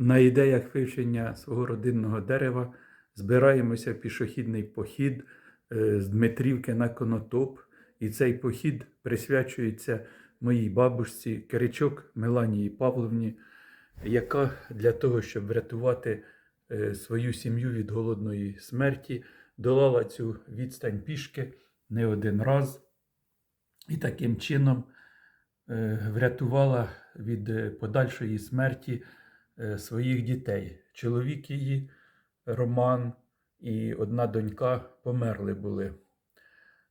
На ідеях вивчення свого родинного дерева збираємося в пішохідний похід е, з Дмитрівки на Конотоп. І цей похід присвячується моїй бабушці Киричок Меланії Павловні, яка для того, щоб врятувати е, свою сім'ю від голодної смерті, долала цю відстань пішки не один раз і таким чином е, врятувала від подальшої смерті своїх дітей. Чоловік її, Роман і одна донька померли були.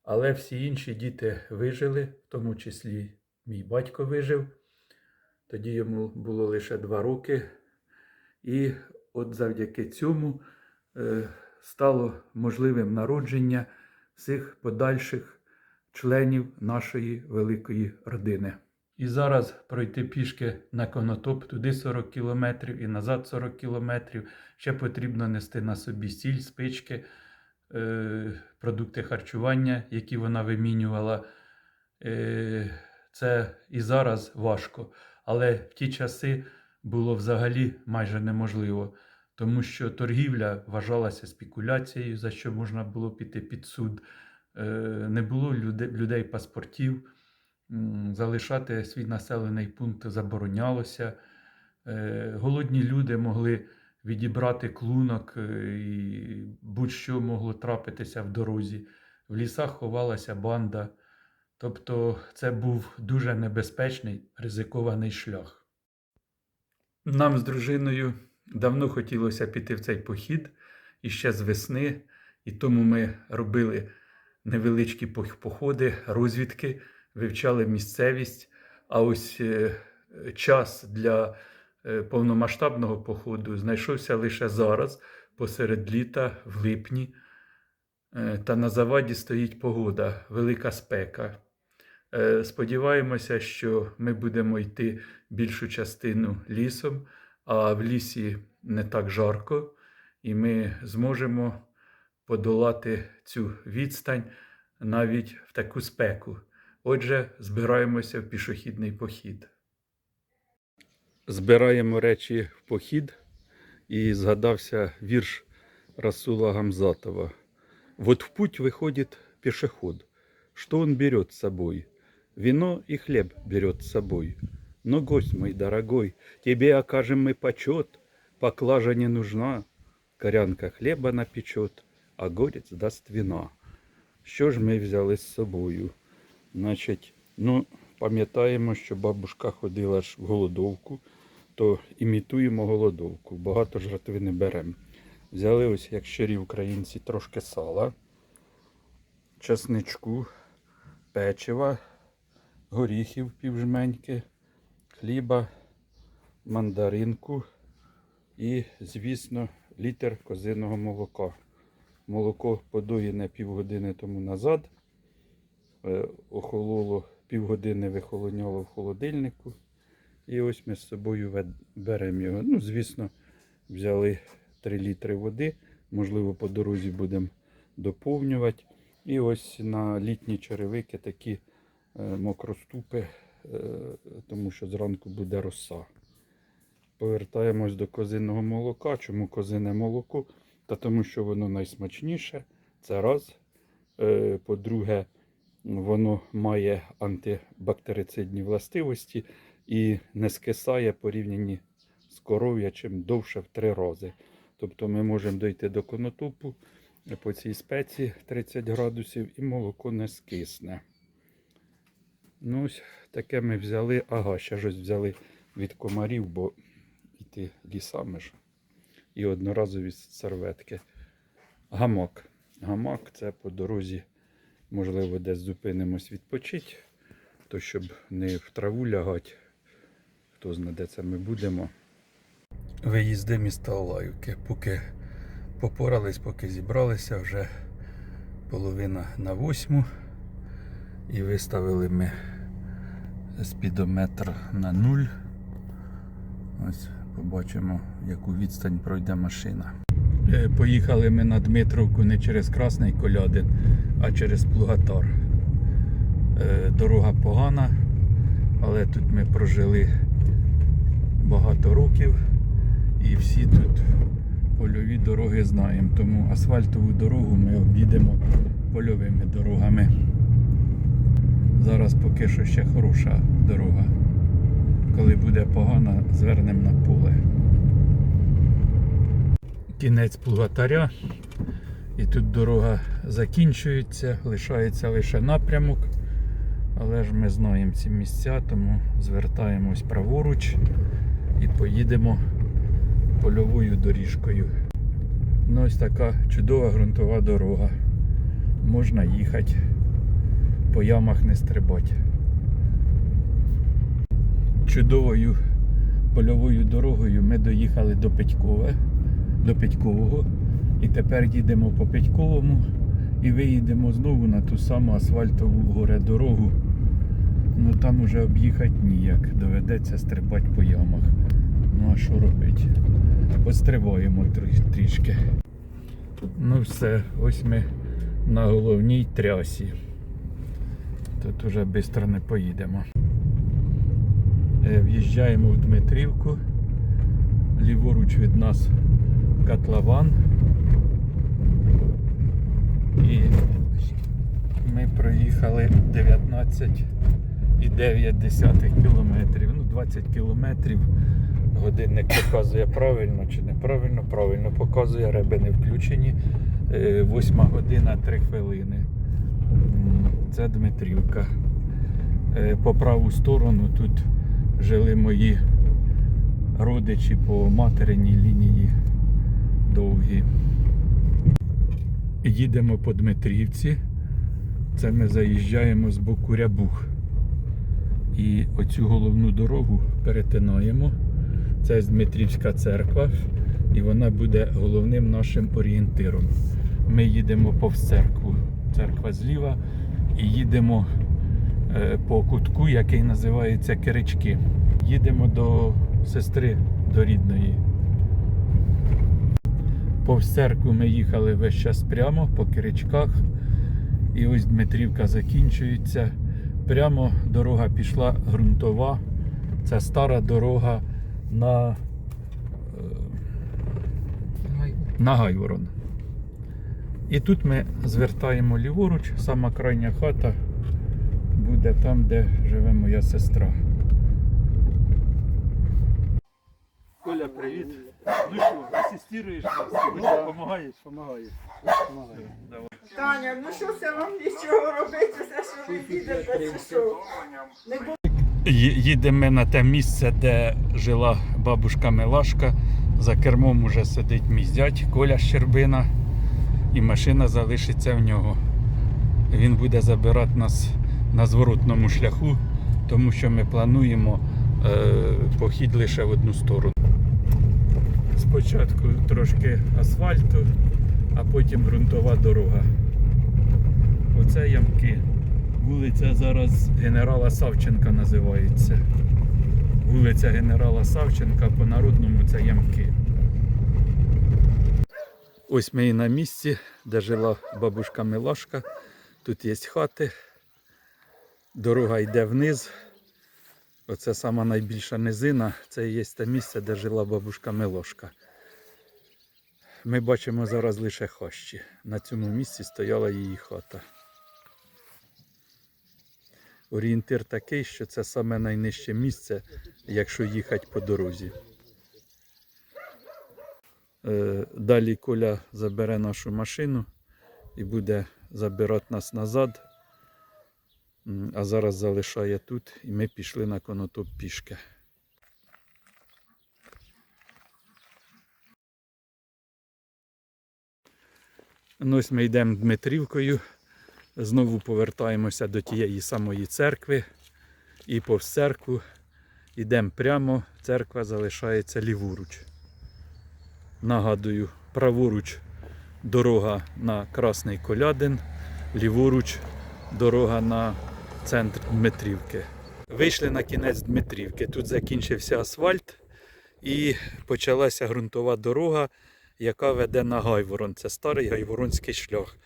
Але всі інші діти вижили, в тому числі мій батько вижив. Тоді йому було лише два роки. І от завдяки цьому е, стало можливим народження всіх подальших членів нашої великої родини. І зараз пройти пішки на конотоп туди 40 кілометрів і назад 40 кілометрів. Ще потрібно нести на собі сіль, спички, е, продукти харчування, які вона вимінювала. Е, це і зараз важко, але в ті часи було взагалі майже неможливо, тому що торгівля вважалася спекуляцією, за що можна було піти під суд. Е, Не було люде- людей паспортів, залишати свій населений пункт заборонялося. Е, Голодні люди могли відібрати клунок е, і будь-що могло трапитися в дорозі. В лісах ховалася банда. Тобто це був дуже небезпечний, ризикований шлях. Нам з дружиною давно хотілося піти в цей похід іще з весни, і тому ми робили невеличкі походи, розвідки, вивчали місцевість. А ось е, час для е, повномасштабного походу знайшовся лише зараз, посеред літа, в липні. Е, Та на заваді стоїть погода, велика спека. Сподіваємося, що ми будемо йти більшу частину лісом, а в лісі не так жарко, і ми зможемо подолати цю відстань навіть в таку спеку. Отже, збираємося в пішохідний похід. Збираємо речі в похід і згадався вірш Расула Гамзатова. Вот в путь выходит пешеход. Что он берет с собой? Вино и хлеб берет с собой. Но, гость мой дорогой, тебе окажем мы почет. Поклажа не нужна, корянка хлеба напечет, а горец даст вина. Що ж ми взяли з собою? Значить, ну, пам'ятаємо, що бабушка ходила ж в голодовку, то імітуємо голодовку. Багато жратви не беремо. Взяли ось, як щирі українці, трошки сала, чесничку, печива, горіхів півжменьки, хліба, мандаринку і, звісно, літр козиного молока. Молоко подоєне півгодини тому назад. Е, Охололо півгодини вихолоняло в холодильнику. І ось ми з собою беремо його. Ну, звісно, взяли 3 літри води. Можливо, по дорозі будемо доповнювати. І ось на літні черевики такі е, мокроступи, е, тому що зранку буде роса. Повертаємось до козиного молока. Чому козине молоко? Та тому що воно найсмачніше. Це раз. По-друге, воно має антибактерицидні властивості і не скисає порівняні з коров'ячим довше в три рази. Тобто ми можемо дойти до конотопу по цій спеці 30 градусів і молоко не скисне. Ну, ось таке ми взяли. Ага, ще щось взяли від комарів, бо йти лісами ж. І одноразові серветки. Гамак. Гамак це по дорозі, можливо, десь зупинимось відпочити, то щоб не в траву лягати. Хто знає, де це ми будемо. Виїзди міста Олаївки. Поки попорались, поки зібралися, вже половина на восьму. І виставили ми спідометр на нуль. Ось побачимо, яку відстань пройде машина. Е, Поїхали ми на Дмитровку не через Красний Колядин, а через Плугатар. Е, Дорога погана, але тут ми прожили багато років І всі тут польові дороги знаємо. Тому асфальтову дорогу ми обійдемо польовими дорогами. Зараз поки що ще хороша дорога. Коли буде погана, звернемо на поле. Кінець плугатаря. І тут дорога закінчується, лишається лише напрямок. Але ж ми знаємо ці місця, тому звертаємось праворуч і поїдемо польовою доріжкою. Ну, ось така чудова ґрунтова дорога. Можна їхати, по ямах не стрибати. Чудовою польовою дорогою ми доїхали до Петькове, до Петькового. І тепер їдемо по Петьковому і виїдемо знову на ту саму асфальтову горе дорогу. Ну там уже об'їхати ніяк, доведеться стрибати по ямах. Ну а що робити? Пострибаємо трішки. Ну все, ось ми на головній трясі. Тут уже швидко не поїдемо. Е, В'їжджаємо в Дмитрівку. Ліворуч від нас котлован. І ми проїхали 19,9 кілометрів. Ну, 20 кілометрів. Годинник показує правильно чи неправильно. Правильно показує, реби не включені. 8 година 3 хвилини. Це Дмитрівка. Е, По праву сторону тут жили мої родичі по материній лінії довгі. Їдемо по Дмитрівці. Це ми заїжджаємо з боку Рябух. І оцю головну дорогу перетинаємо. Це Дмитрівська церква, і вона буде головним нашим орієнтиром. Ми їдемо повз церкву. Церква зліва і їдемо е, по кутку, який називається Кирички. Їдемо до сестри, до рідної. Повз церкву ми їхали весь час прямо по Киричках. І ось Дмитрівка закінчується. Прямо дорога пішла ґрунтова. Це стара дорога на, е, на Гайворон. І тут ми звертаємо ліворуч, сама крайня хата буде там, де живе моя сестра. Коля, привіт. Ну що, асистуєш? Допомагаєш? Помагаю. Таня, ну що це вам нічого робити, все, що ви їдете, це що? Не Їдемо на те місце, де жила бабушка Милашка. За кермом уже сидить мій зять Коля Щербина, і машина залишиться в нього. Він буде забирати нас на зворотному шляху, тому що ми плануємо е, похід лише в одну сторону. Спочатку трошки асфальту, а потім ґрунтова дорога. Оце ямки. Вулиця зараз генерала Савченка називається. Вулиця генерала Савченка, по народному це ямки. Ось ми і на місці, де жила бабушка Милашка. Тут є хати. Дорога йде вниз. Оце сама найбільша низина. Це і є те місце, де жила бабушка Милошка. Ми бачимо зараз лише хащі. На цьому місці стояла її хата. Орієнтир такий, що це саме найнижче місце, якщо їхати по дорозі. Е, Далі Коля забере нашу машину і буде забирати нас назад. А зараз залишає тут і ми пішли на конотоп пішки. Ну, ось ми йдемо Дмитрівкою. Знову повертаємося до тієї самої церкви. І повз церкву йдемо прямо, церква залишається ліворуч. Нагадую, праворуч дорога на Красний Колядин, ліворуч дорога на центр Дмитрівки. Вийшли на кінець Дмитрівки. Тут закінчився асфальт і почалася ґрунтова дорога, яка веде на Гайворон. Це старий гайворонський шлях.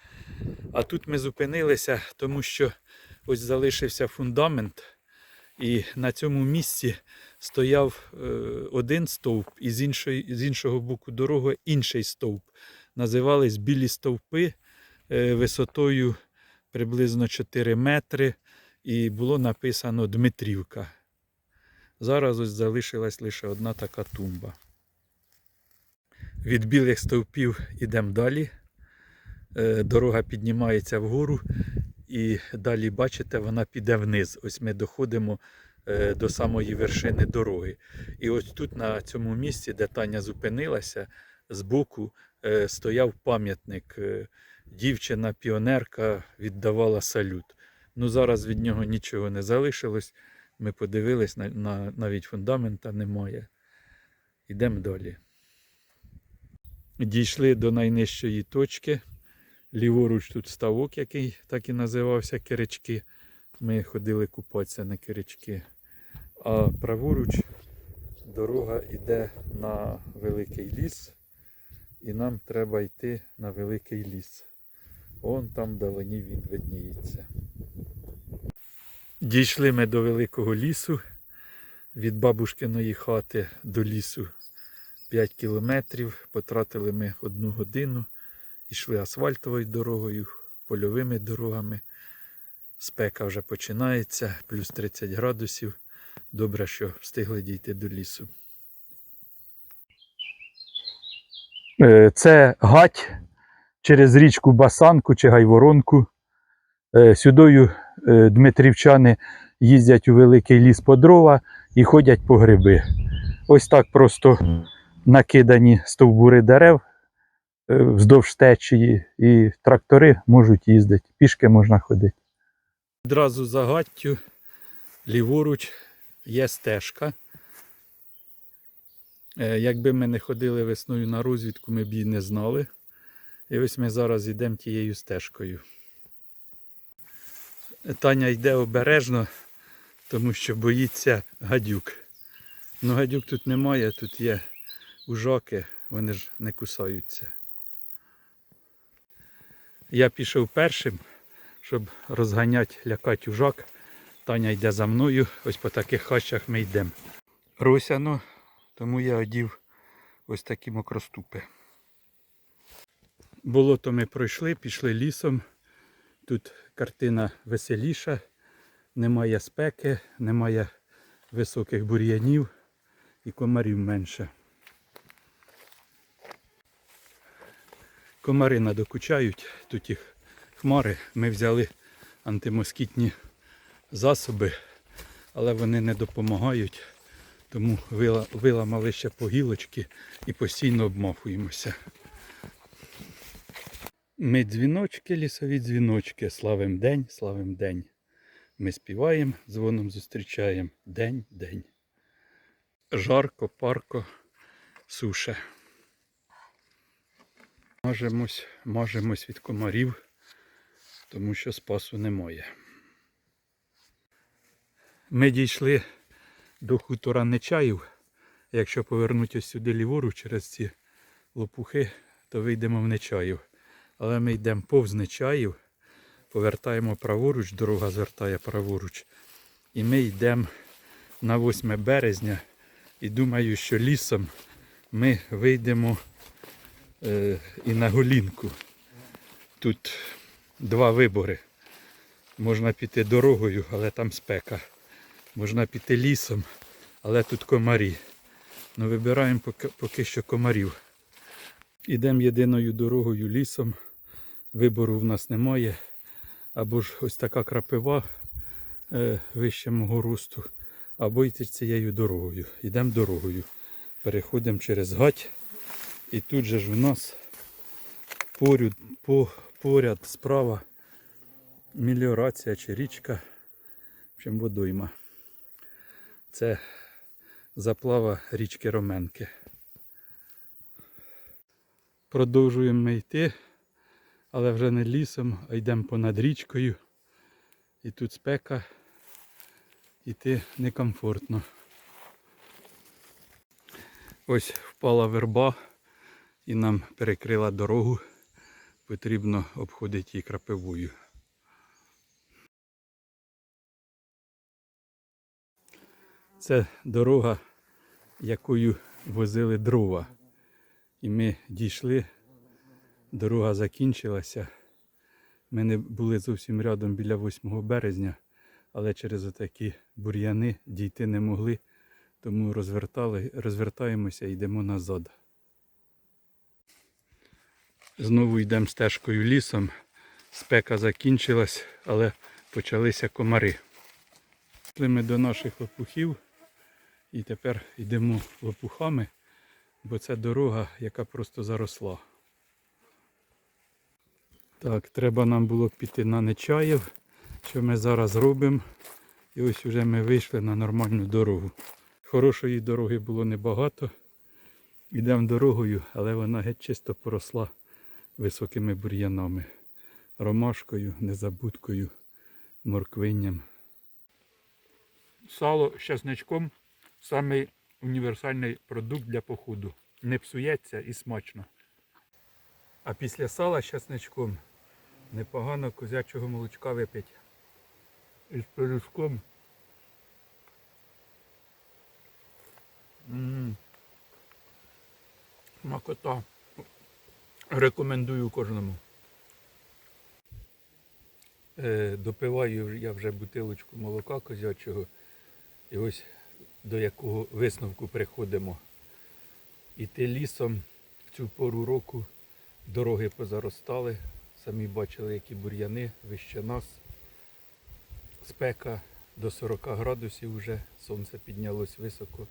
А тут ми зупинилися, тому що ось залишився фундамент, і на цьому місці стояв е, один стовп, і з, іншої, з іншого боку дороги інший стовп. Називались білі стовпи е, висотою приблизно 4 метри, і було написано Дмитрівка. Зараз ось залишилась лише одна така тумба. Від білих стовпів йдемо далі. Е, Дорога піднімається вгору, і далі, бачите, вона піде вниз. Ось ми доходимо е, до самої вершини дороги. І ось тут, на цьому місці, де Таня зупинилася, збоку е, стояв пам'ятник. Дівчина-піонерка віддавала салют. Ну, зараз від нього нічого не залишилось. Ми подивились, на, на, навіть фундамента немає. Йдемо далі. Дійшли до найнижчої точки. Ліворуч тут ставок, який так і називався Кирички. Ми ходили купатися на Кирички. А праворуч дорога йде на великий ліс, і нам треба йти на великий ліс. Он там вдалині він видніється. Дійшли ми до великого лісу. Від бабушкиної хати до лісу 5 кілометрів. Потратили ми одну годину. Йшли асфальтовою дорогою, польовими дорогами. Спека вже починається, плюс 30 градусів. Добре, що встигли дійти до лісу. Е, Це гать через річку Басанку чи Гайворонку. Е, Сюдою дмитрівчани їздять у великий ліс по дрова і ходять по гриби. Ось так просто накидані стовбури дерев е, вздовж течії, і трактори можуть їздити, пішки можна ходити. Відразу за гаттю, ліворуч є стежка. Е, Якби ми не ходили весною на розвідку, ми б її не знали. І ось ми зараз йдемо тією стежкою. Таня йде обережно, тому що боїться гадюк. Ну, гадюк тут немає, тут є ужаки, вони ж не кусаються. Я пішов першим, щоб розганяти, лякати ужак. Таня йде за мною, ось по таких хащах ми йдемо. Росяно, тому я одів ось такі мокроступи. Болото ми пройшли, пішли лісом. Тут картина веселіша, немає спеки, немає високих бур'янів і комарів менше. Комари надокучають, тут їх хмари. Ми взяли антимоскітні засоби, але вони не допомагають, тому вила- виламали ще по гілочки і постійно обмахуємося. Ми дзвіночки, лісові дзвіночки, славим день, славим день. Ми співаємо, дзвоном зустрічаємо день, день. Жарко, парко, суше. Мажемось, мажемось від комарів, тому що спасу немає. Ми дійшли до хутора Нечаїв. Якщо повернути сюди ліворуч через ці лопухи, то вийдемо в Нечаїв. Але ми йдемо повз Нечаїв, повертаємо праворуч, дорога звертає праворуч. І ми йдемо на 8 березня і думаю, що лісом ми вийдемо е, і на голінку. Тут два вибори. Можна піти дорогою, але там спека. Можна піти лісом, але тут комарі. Ну, вибираємо поки, поки що комарів. Ідемо єдиною дорогою лісом. Вибору в нас немає. Або ж ось така крапива е, вище мого росту, або йти цією дорогою. Йдемо дорогою. Переходимо через гать. І тут же ж у нас поряд, по, поряд справа меліорація чи річка, в общем, водойма. Це заплава річки Роменки. Продовжуємо ми йти, але вже не лісом, а йдемо понад річкою. І тут спека, йти некомфортно. Ось впала верба і нам перекрила дорогу. Потрібно обходити її крапивою. Це дорога, якою возили дрова. І ми дійшли, дорога закінчилася. Ми не були зовсім рядом біля 8 березня, але через отакі бур'яни дійти не могли, тому розвертали, розвертаємося і йдемо назад. Знову йдемо стежкою лісом. Спека закінчилась, але почалися комари. Пішли ми до наших лопухів і тепер йдемо лопухами, бо це дорога, яка просто заросла. Так, треба нам було піти на Нечаєв, що ми зараз робимо. І ось вже ми вийшли на нормальну дорогу. Хорошої дороги було небагато. Йдемо дорогою, але вона геть чисто поросла високими бур'янами. Ромашкою, незабудкою, морквинням. Сало з часничком самий універсальний продукт для походу. Не псується і смачно. А після сала з часничком непогано козячого молочка випити. Із пиріжком. М. Смакота. Рекомендую кожному. Е, допиваю я вже бутилочку молока козячого. І ось до якого висновку приходимо. Іти лісом в цю пору року дороги позаростали. Самі бачили, які бур'яни вище нас. Спека до 40 градусів вже, сонце піднялось високо.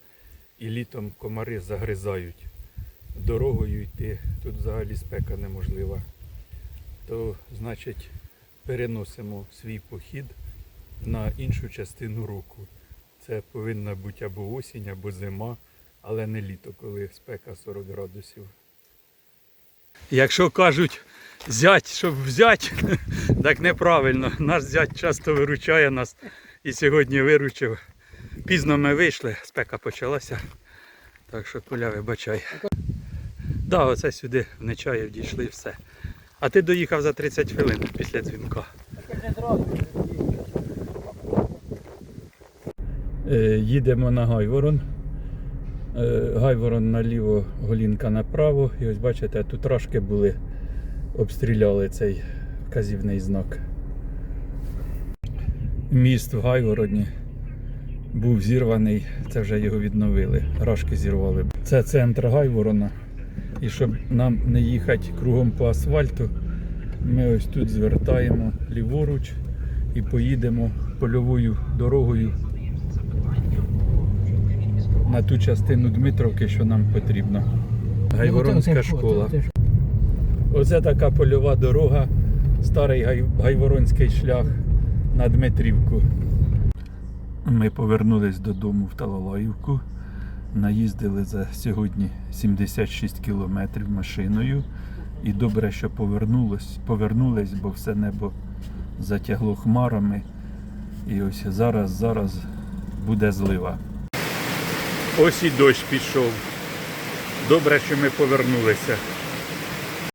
І літом комари загризають. Дорогою йти, тут взагалі спека неможлива. То, значить, переносимо свій похід на іншу частину року. Це повинна бути або осінь, або зима, але не літо, коли спека 40 градусів. Якщо кажуть зять, щоб взяти, так неправильно. Наш зять часто виручає нас і сьогодні виручив. Пізно ми вийшли, спека почалася. Так що Коля, вибачай. Да, оце сюди в Нечаєв дійшли все. А ти доїхав за 30 хвилин після дзвінка. Е, Їдемо на Гайворон. Е, Гайворон наліво, голінка направо. І ось бачите, тут трошки були, обстріляли цей вказівний знак. Міст в Гайвороні був зірваний, це вже його відновили. Рашки зірвали. Це центр Гайворона. І щоб нам не їхати кругом по асфальту, ми ось тут звертаємо ліворуч і поїдемо польовою дорогою на ту частину Дмитровки, що нам потрібно. Гайворонська школа. Оце така польова дорога, старий гай... гайворонський шлях на Дмитрівку. Ми повернулись додому в Талалаївку. Наїздили за сьогодні 76 кілометрів машиною. І добре, що повернулось, повернулись, бо все небо затягло хмарами. І ось зараз, зараз буде злива. Ось і дощ пішов. Добре, що ми повернулися.